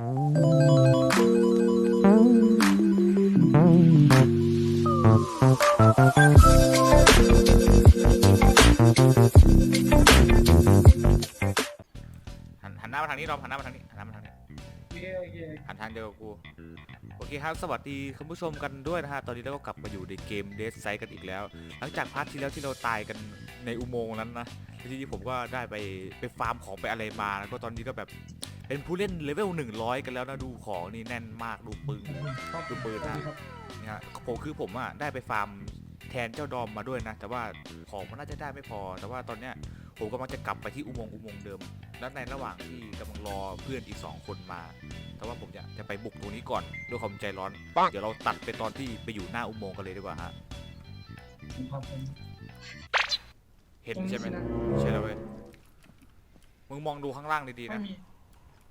หันหันหน้ามาทางนี้ดอมหันหน้ามาทางนี้หันหน้ามาทางนี้โอเคโอเคหันทางเดียวกับกูโอเคครับสวัสดีคุณผู้ชมกันด้วยนะฮะตอนนี้เราก็กลับมาอยู่ในเกมเดสไซด์กันอีกแล้ว หลังจากพาร์ทที่แล้วที่เราตายกันในอุโมงค์นั้นนะทีนี้ผมก็ได้ไปไปฟาร์มของไปอะไรมาแล้วก็ตอนนี้ก็แบบ เป็นผู้เล่นเลเวล100 กันแล้วนะดูของนี่แน่นมากดูปืนดูปืนนะครับนี่ฮะผมคือผมอะได้ไปฟาร์มแทนเจ้าดอมมาด้วยนะ แต่ว่าของมันน่าจะได้ไม่พอ แต่ว่าตอนเนี้ยผมกำลังจะกลับไปที่อุโมงค์อุโมงค์เดิม แล้วในระหว่างที่กำลังรอเพื่อนอีกสองคนมา แต่ว่าผมจะจะไปบุกตรงนี้ก่อนด้วยความใจร้อน เดี๋ยวเราตัดไปตอนที่ไปอยู่หน้าอุโมงค์กันเลยดีกว่าฮะครับผมเห็นตรงนี้ใช่ไหมสินะใช่แล้วเว้ยมึงมองดูข้างล่างดีๆไม่นะมี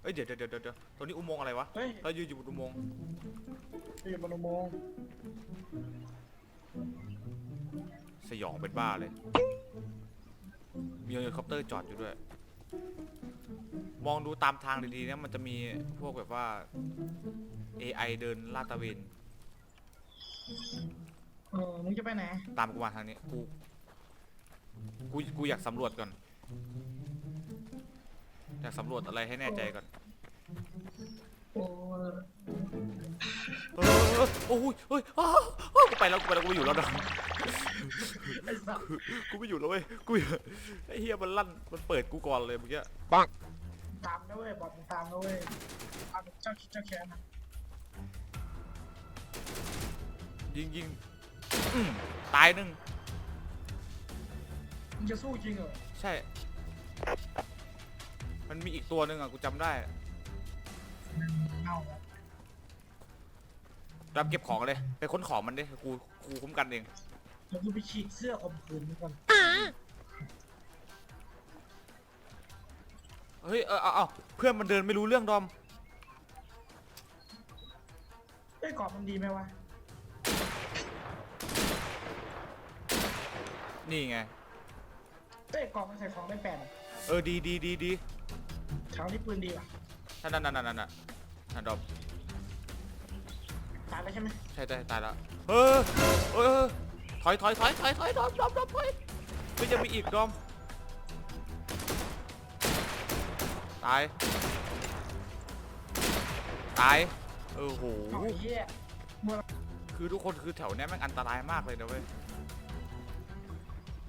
เอ้ยเดี๋ยวเดี๋ยวเดี๋ยวเดี๋ยวตรงนี้อุโมงค์อะไรวะเฮ้ย เรายืนอยู่บนอุโมงค์อยู่บนอุโมงค์สยองเป็นบ้าเลย มีเฮลิคอปเตอร์จอดอยู่ด้วย มองดูตามทางดีๆนะมันจะมีพวกแบบว่า AI เดินลาดตระเวนเออมึงจะไปไหนตามกูมาทางนี้กูกูกูอยากสำรวจก่อน อยากสำรวจอะไรให้แน่ใจก่อนโอ้ยเออโอ้ยเฮ้ยอ้าวอ้าวกูไปแล้วกูไปแล้วกูไม่อยู่แล้วนะไอ้สัสกูไม่อยู่แล้วเว้ยกูอยู่ไอ้เฮียมันลั่นมันเปิดกูก่อนเลยเมื่อกี้ตามนะเว้ยบอกมึงตามนะเว้ยตามเจ้าคิดเจ้าแค้นนะยิงยิงอืมตายหนึ่งมึงจะสู้จริงเหรอใช่ มันมีอีกตัวหนึ่งอะกูจำได้เอารับเก็บของเลย ไปค้นของมันดิกูกูคุ้มกันเองเดี๋ยวกูไปฉีกเสื้อข่มขืนมึงก่อนเฮ้ยเออเอาเอาเพื่อนมันเดินไม่รู้เรื่องดอมเอ้ยกรอบมันดีไหมวะนี่ไงเอ้ยกรอบมันใส่ของได้แปดอะเออดีดีดีดี คราวนี้ปืนดีว่ะนั่นนั่นนั่นนั่นนั่นนั่นดอมตายแล้วใช่ไหมใช่ใช่ตายแล้วเออเออถอยถอยถอยถอยถอยดอมดอมดอมถอยเฮ้ยยังมีอีกดอมตายตายเออโหเอาไอ้เหี้ยมัวคือทุกคนคือแถวเนี้ยแม่งอันตรายมากเลยนะเว้ย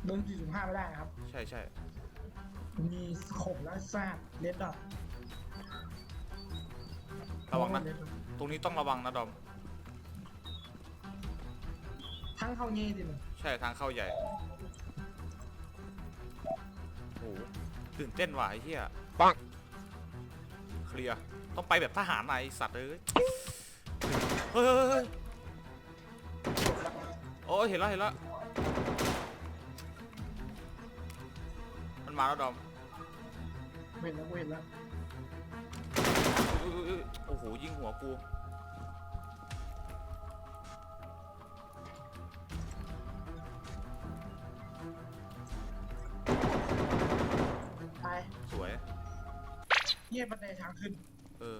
โดนสี่สิบห้าไม่ได้นะครับ ใช่ใช่ มีสโคบและซากเลดดอทระวังนะ ตรงนี้ต้องระวังนะดอม ทั้งเข้าเงี้ยดิมึงใช่ทางเข้าใหญ่ โอ้โหตื่นเต้นว่ะไอ้เหี้ยปัง เคลียร์ ต้องไปแบบทหารนายสัตว์เอ้ยเฮ้ยเฮ้ยเฮ้ยโอ้ยเห็นแล้วเห็นแล้ว มันมาแล้วดอมเห็นแล้วกูเห็นแล้วอุ๊ยอุ๊ยอุ๊ยโอ้โหยิงหัวกู ตายสวยเงียบบันไดทางขึ้นเออ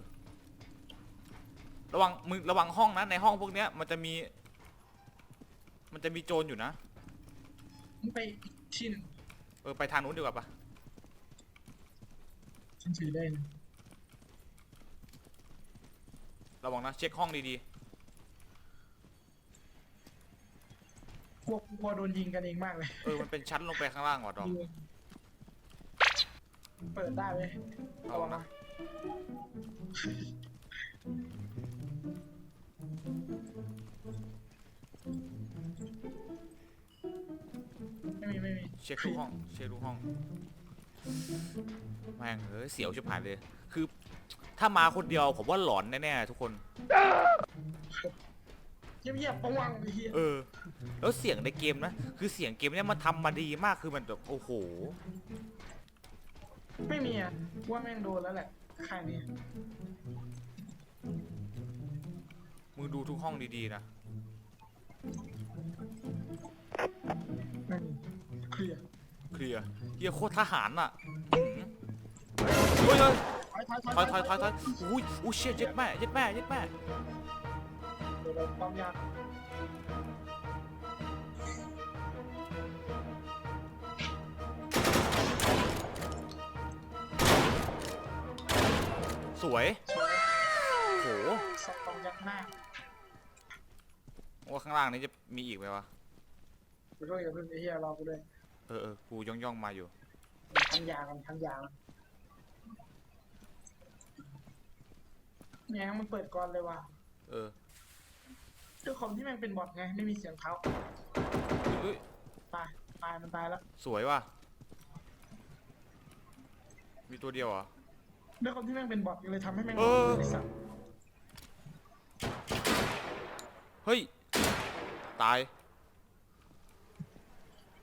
ระวังมึงระวังห้องนะในห้องพวกเนี้ยมันจะมี มันจะมีโจรอยู่นะมึงไปอีกที่หนึ่ง เออไปทางนู้นดีกว่าปะฉันถือได้นะระวังนะเช็คห้องดีกลัวกลัวโดนยิงกันเองมากเลยๆ เออมันเป็นชั้นลงไปข้างล่างว่ะดอมเปิดได้เลยระวังนะไม่มีไม่มี เช็คทุกห้องเช็คทุกห้องแม่งเออเสียวชิบหายเลย คือ ถ้ามาคนเดียวผมว่าหลอนแน่ๆทุกคนเงียบๆประวังไอ้เหี้ยเออ แล้วเสียงในเกมนะ คือเสียงเกมเนี้ยมันทำมาดีมากคือมันแบบโอ้โห ไม่มีอะว่าแม่งโดนแล้วแหละค่ายนี้มึงดูทุกห้องดีๆนะ ลียร์เกียร์เฮียโคตรทหารอะอื้อหือเฮ้ยเฮ้ยถอยถอยถอยถอยอุ้ยอุ้ยเชี่ยเย็ดแม่เย็ดแม่เย็ดแม่เดี๋ยวเราความยากสวยโหสับความยากมากว่าข้างล่างนี้จะมีอีกไหมวะ ไปด้วยกับเพื่อนไอ้เหี้ยรอกูด้วย เออเออกูย่องย่องๆมาอยู่พันยากันพันยากันเนี่ยมันเปิดก่อนเลยว่ะเออด้วยความที่แม่งเป็นบอทไงไม่มีเสียงเท้าเอ้ยตายตายมันตายแล้วสวยว่ะ มีตัวเดียวเหรอ ด้วยความที่แม่งเป็นบอทเลยทำให้แม่งเออ ไอ้สัตว์เฮ้ย ตาย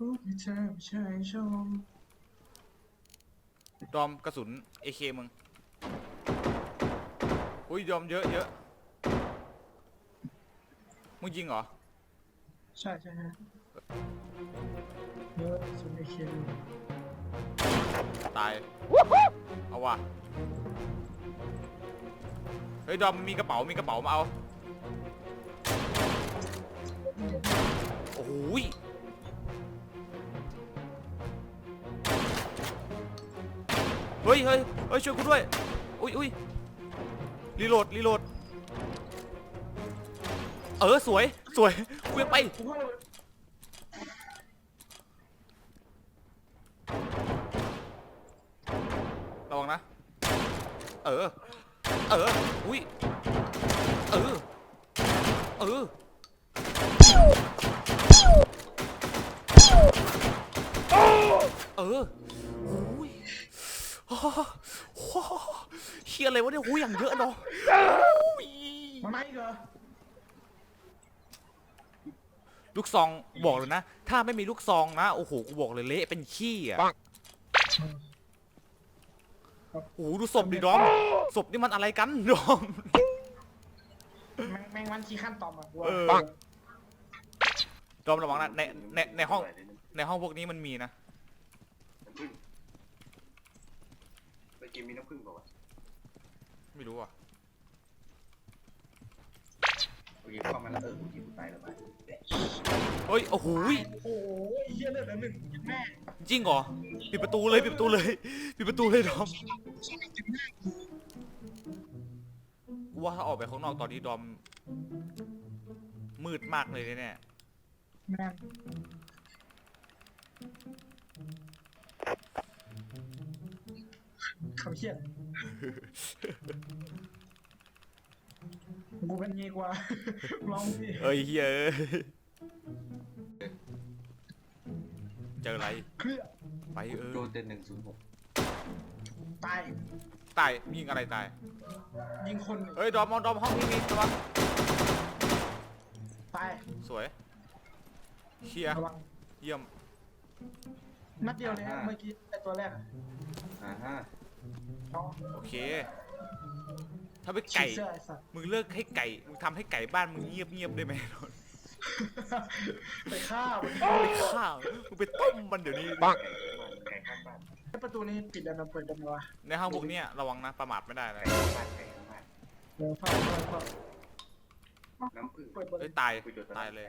พูดให้เธอไม่ใช่ชมดอมกระสุน AK มึง อุ้ยดอมเยอะเยอะมึงยิงเหรอ ใช่ใช่ใช่เยอะสุดในเคียร์ตาย เอาว่ะ เฮ้ย ดอมมีกระเป๋า มีกระเป๋ามาเอา โอ้โหย ยเฮ้ยเฮ้ยช่วยกูด้วย อุ้ยอุ้ยรีโหลดรีโหลด เออสวยสวยกูจะไป กูว่าเลย เฮียอะไรวะเนี่ยหูยอย่างเยอะเนาะอุ้ยมาไหมอีกเหรอลูกซองบอกเลยนะ ถ้าไม่มีลูกซองนะ โอ้โห กูบอกเลยเละเป็นขี้อะโอ้โหดูศพดิดอมศพนี่มันอะไรกันดอมแม่งแม่งวันขี้ขั้นต่อมอะกูว่าเออดอมระวังนะในในในห้องในห้องพวกนี้มันมีนะ น้ำผึ้งไปกินมีน้ำผึ้งเปล่าวะไม่รู้อะโอเคเข้ามาแล้วเออกูกินกูตายแล้วไปเฮ้ยโอ้โหยโอ้โหไอ้เหี้ยเลือดเหลือหนึ่งแม่จริงเหรอปิดประตูเลยปิดประตูเลยปิดประตูเลยดอมกูว่าถ้าออกไปข้างนอกตอนนี้ดอม มืดมากเลยแน่แม่ เขาเหี้ยกูเป็นงี้กว่า ลองดิๆเอ้ยเฮ้ยเอ้ยเจออะไรเคลื่อไปเออโดนเต็นหนึ่งศูนย์หกตายตายยิงอะไรตายยิงคนเฮ้ยดอมมองดอมห้องนี้มีระวังตายสวยเชียร์ระวังเยี่ยมนัดเดียวเลยฮะเมื่อกี้ไอตัวแรกอะอ่าฮะน้อง โอเค ถ้าไปฉีไก่ดเสื้อไอ้สัตว์มึงเลิกให้ไก่ มึงทำให้ไก่บ้านมึงเงียบเงียบๆได้ไหมไปฆ่ามันไปข้าว มึงไปต้มมันเดี๋ยวนี้ ไก่ไก่ข้างบ้านไอ้ประตูนี้ปิดแล้วนะเปิดได้ไหมวะในห้องพวกเนี้ยระวังนะประมาทไม่ได้นะไก่ข้างบ้านไก่ข้างบ้านเดี๋ยวฟังฟังฟังน้ำผึ้งเปิดเปิดเฮ้ยตายกูโดนตายเลย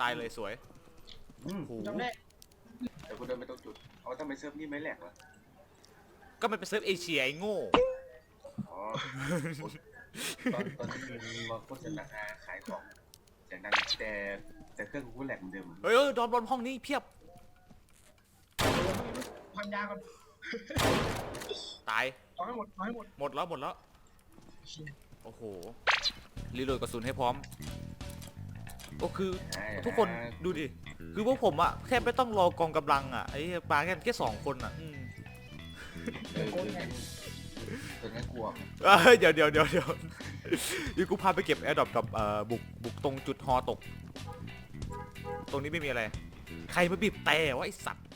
ตายเลยสวย อืมโอ้โหจำได้ แต่กูเดินไปตรงจุด เอาทำไมเซิร์ฟนี่ไม่แหลกวะก็มันเป็นเซิร์ฟเอเชียไอ้โง่ อ๋อ ตอนตอนที่มึงมาโฆษณาขายของอย่างนั้นแต่แต่เครื่องกูแหลกเหมือนเดิมอะเฮ้ยเฮ้ยดอมดอมห้องนี้เพียบ พันยาก่อนตาย เอาให้หมดเอาให้หมดหมดแล้วหมดแล้วเชี่ยโอ้โห รีโหลดกระสุนให้พร้อม ก็คือใช่ทุกคนดูดิ คือพวกผมอะแค่ไม่ต้องรอกองกำลังอะไอ้ปลาแค่แค่สองคนอะอืมเออคืองั้นคืองั้นกลัวเอ้ยเดี๋ยวเดี๋ยวเดี๋ยวเดี๋ยวเดี๋ยวกูพาไปเก็บแอร์ดรอปกับเอ่อบุกบุกตรงจุดฮอตก ตรงนี้ไม่มีอะไร ใครมาบีบแต่วะไอสัตว์